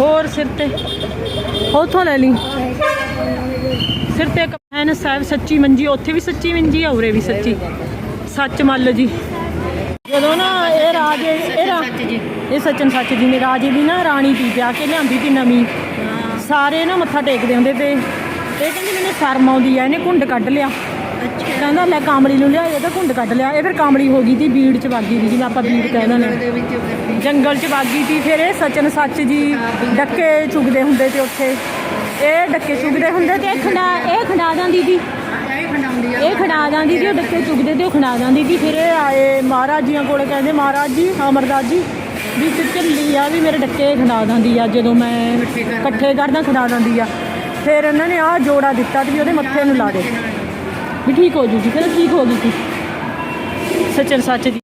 ਹੋਰ ਸਿਰ ਤੇ? ਉਥੋਂ ਲੈ ਲਈ। ਸਿਰ ਤੇ ਕਮੈਨ ਸਾਹਿਬ ਸੱਚੀ ਮੰਜੀ ਉੱਥੇ ਵੀ ਸੱਚੀ ਮੰਜੀ ਆ ਉਰੇ ਵੀ ਸੱਚੀ। ਸੱਚ ਮੱਲ ਜੀ। ਜਦੋਂ ਨਾ ਇਹ ਰਾਜੇ ਇਹ ਰਾ- ਇਹ ਸੱਚਨ ਸੱਚ ਜੀ ਨੇ ਰਾਜੇ ਦੀ ਨਾ ਰਾਣੀ ਦੀ ਵਿਆਹ ਕੇ ਲਿਆਂਦੀ ਤੀ ਨਵੀਂ। ਸਾਰੇ ਨਾ ਮੱਥਾ ਟੇਕਦੇ ਹੁੰਦੇ ਤੇ। ਇਹ ਕਹਿੰਦੀ ਮੈਨੂੰ ਸ਼ਰਮ ਆਉਂਦੀ ਆ ਇਹਨੇ ਘੁੰਡ ਕੱਢ ਲਿਆ। ਕਹਿੰਦਾ ਲੈ ਕਾਮੜੀ ਨੂੰ ਲਿਆ ਇਹਦਾ ਘੁੰਡ ਕੱਢ ਲਿਆ। ਇਹ ਫਿਰ ਕਾਮੜੀ ਹੋ ਗਈ ਸੀ ਬੀੜ ਚ ਵਾਗੀ ਦੀ, ਜਿਵੇਂ ਆਪਾਂ ਬੀੜ ਕਹਿੰਦੇ ਨੇ ਜੰਗਲ ਚ ਵਾਗੀ ਤੀ, ਫਿਰ ਇਹ ਸਚਨ ਸੱਚ ਜੀ ਡੱਕੇ ਚੁਗਦੇ ਹੁੰਦੇ ਤੇ ਉੱਥੇ। ਇਹ ਡੱਕੇ ਚੁਗਦੇ ਹੁੰਦੇ ਤੇ ਇਹ ਖੰਡਾ ਇਹ ਖੰਡਾ ਜਾਂਦੀ ਸੀ ਇਹ ਖੰਡਾ ਜਾਂਦੀ ਸੀ ਉਹ ਡੱਕੇ ਚੁਗਦੇ ਤੇ ਉਹ ਖੰਡਾ ਜਾਂਦੀ ਸੀ ਫਿਰ ਇਹ ਆਏ ਮਹਾਰਾਜ ਜੀਆਂ ਕੋਲੇ ਕਹਿੰਦੇ, ਮਹਾਰਾਜ ਜੀ, ਅਮਰਦਾਸ ਜੀ, ਵੀ ਤੇ ਝੱਲੀ ਆ ਵੀ ਮੇਰੇ ਡੱਕੇ ਖੰਡਾ ਜਾਂਦੀ ਆ, ਜਦੋਂ ਮੈਂ ਇਕੱਠੇ ਕਰਦਾ ਖੰਡਾ ਜਾਂਦੀ ਆ। ਫਿਰ ਇਹਨਾਂ ਨੇ ਆਹ ਜੋੜਾ ਦਿੱਤਾ ਤੇ ਵੀ ਉਹਦੇ ਮੱਥੇ ਨੂੰ ਲਾ ਦੇ ਵੀ ਠੀਕ ਹੋ ਜੂ ਸੀ ਕਹਿੰਦਾ ਠੀਕ ਹੋ ਗਈ ਸੀ ਸੱਚਨ ਸੱਚ ਦੀ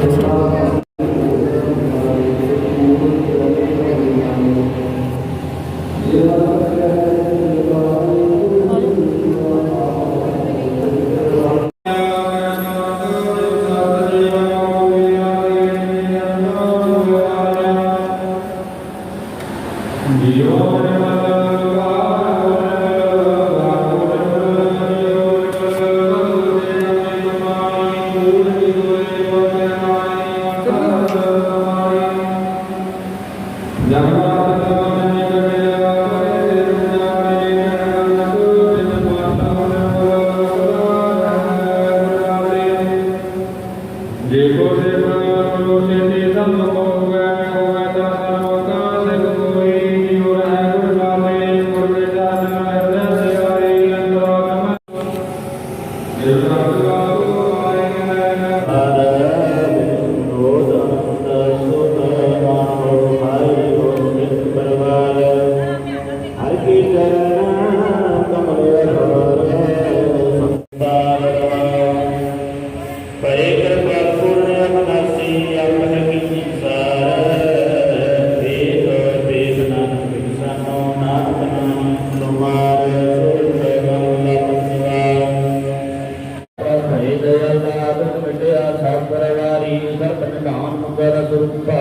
ਦੇਖੋ ਮਨੋ ਸੇ ਤੇ ਧੰਮ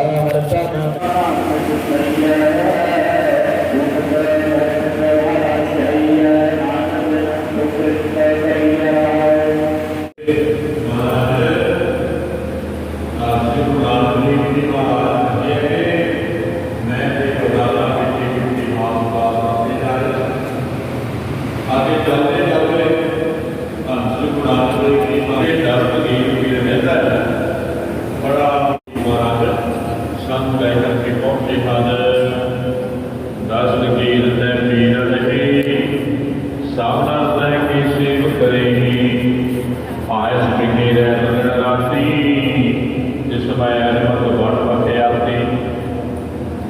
para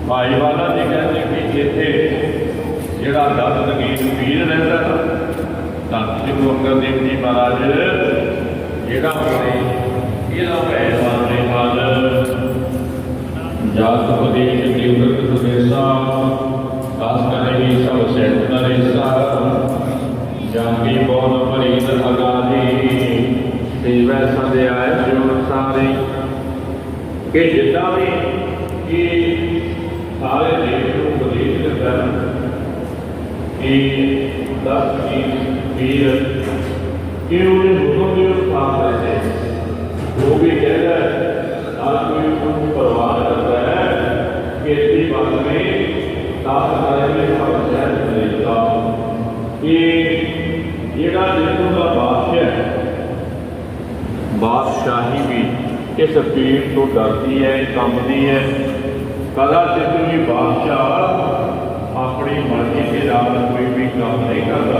ਭਾਈ ਵਾਲਾ ਜੀ ਕਹਿੰਦੇ ਕਿ ਇੱਥੇ ਜਿਹੜਾ ਦਸ ਲਕੀਰ ਪੀਰ ਰਹਿੰਦਾ ਤਾਂ ਸ੍ਰੀ ਗੁਰੂ ਅੰਗਦ ਦੇਵ ਜੀ ਮਹਾਰਾਜ, ਜਿਹੜਾ ਹੋਵੇ ਇਹਦਾ ਪਹਿਲਵਾਨ ਦੇ ਹਾਲ ਜਾਤ ਉਪਦੇਸ਼ ਨਿਵਰਤ ਸੁਦੇਸਾ ਦਾਸ ਕਰੇਗੀ ਸਭ ਸੈਟ ਨਰੇਸਾ ਜਾਂਗੀ ਬੋਲ ਪਰੀਤ ਅਗਾਦੀ ਸੇਵੈ ਸੰਧਿਆਇ ਜਿਉ ਸਾਰੇ। ਕਿ ਜਿੱਦਾਂ ਵੀ ਇਹ ਸਾਰੇ ਦੇਸ਼ ਨੂੰ ਉਪਦੇਸ਼ ਦਿੰਦਾ ਕਿ ਦਸ ਜੀ ਵੀਰ ਕਿ ਉਹਨੇ ਹੁਕਮ ਦੇ ਉਪਾਸ ਰਹੇ ਉਹ ਵੀ ਕਹਿੰਦਾ ਹਰ ਕੋਈ ਨੂੰ ਪਰਵਾਹ ਕਰਦਾ ਹੈ ਕਿ ਇਸ ਬਾਤ ਮੇ ਦਸ ਸਾਰੇ ਦੇ ਹਰ ਜਨ ਦੇਖਦਾ ਕਿ ਜਿਹੜਾ ਦੇਖੋ ਦਾ ਬਾਦਸ਼ਾਹ ਹੈ, ਬਾਦਸ਼ਾਹੀ ਵੀ ਇਸ ਅਪੀਲ ਤੋਂ ਡਰਦੀ ਹੈ ਕੰਬਦੀ ਹੈ। ਕਦਾ ਜਿਤਨੀ ਬਾਦਸ਼ਾਹ ਆਪਣੀ ਮਰਜ਼ੀ ਦੇ ਨਾਲ ਕੋਈ ਵੀ ਕੰਮ ਨਹੀਂ ਕਰਦਾ।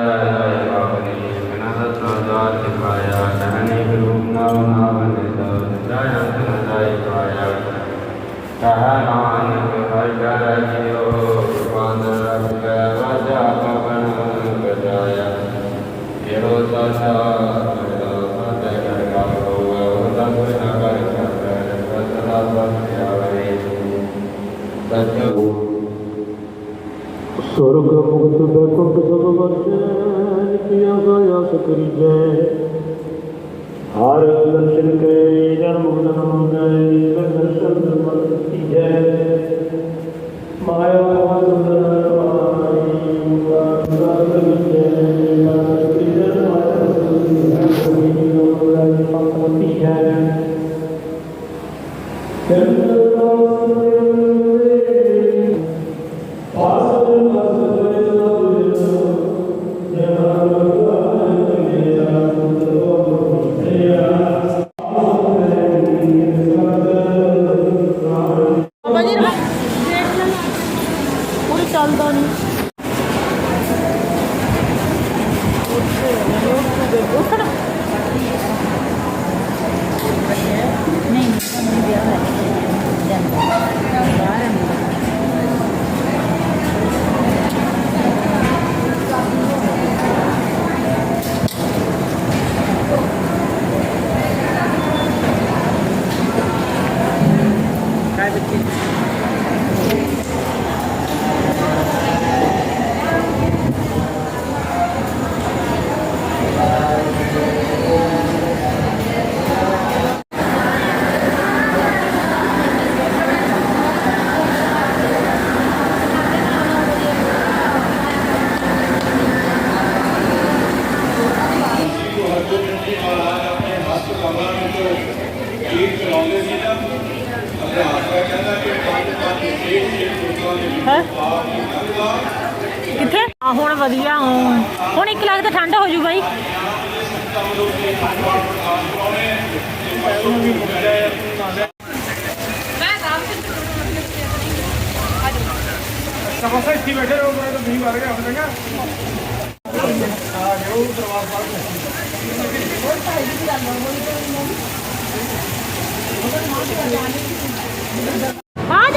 ਸੁਰਗ ਮੁਕਤ ਬੈਕੁੰਠ ਸਭ ਵਰਜੈ ਕੀਆ ਗਿਆ ਸਕਰੀ ਜੈ ਹਰ ਦਰਸ਼ਨ ਕੇ ਜਨਮ ਜਨਮ ਗਏ Amen. ਹੁਣ 1 ਲੱਖ ਤਾਂ ਠੰਡ ਹੋ ਜੂ ਬਾਈ। ਸਭਾ ਇੱਥੇ ਬੈਠੇ ਰਹੋ ਮੈਂ ਤਾਂ ਨਹੀਂ ਵਰ ਗਿਆ ਹੁਣ ਚੰਗਾ ਆ ਗਿਓ ਦਰਬਾਰ ਸਾਹਿਬ ਬਾਜ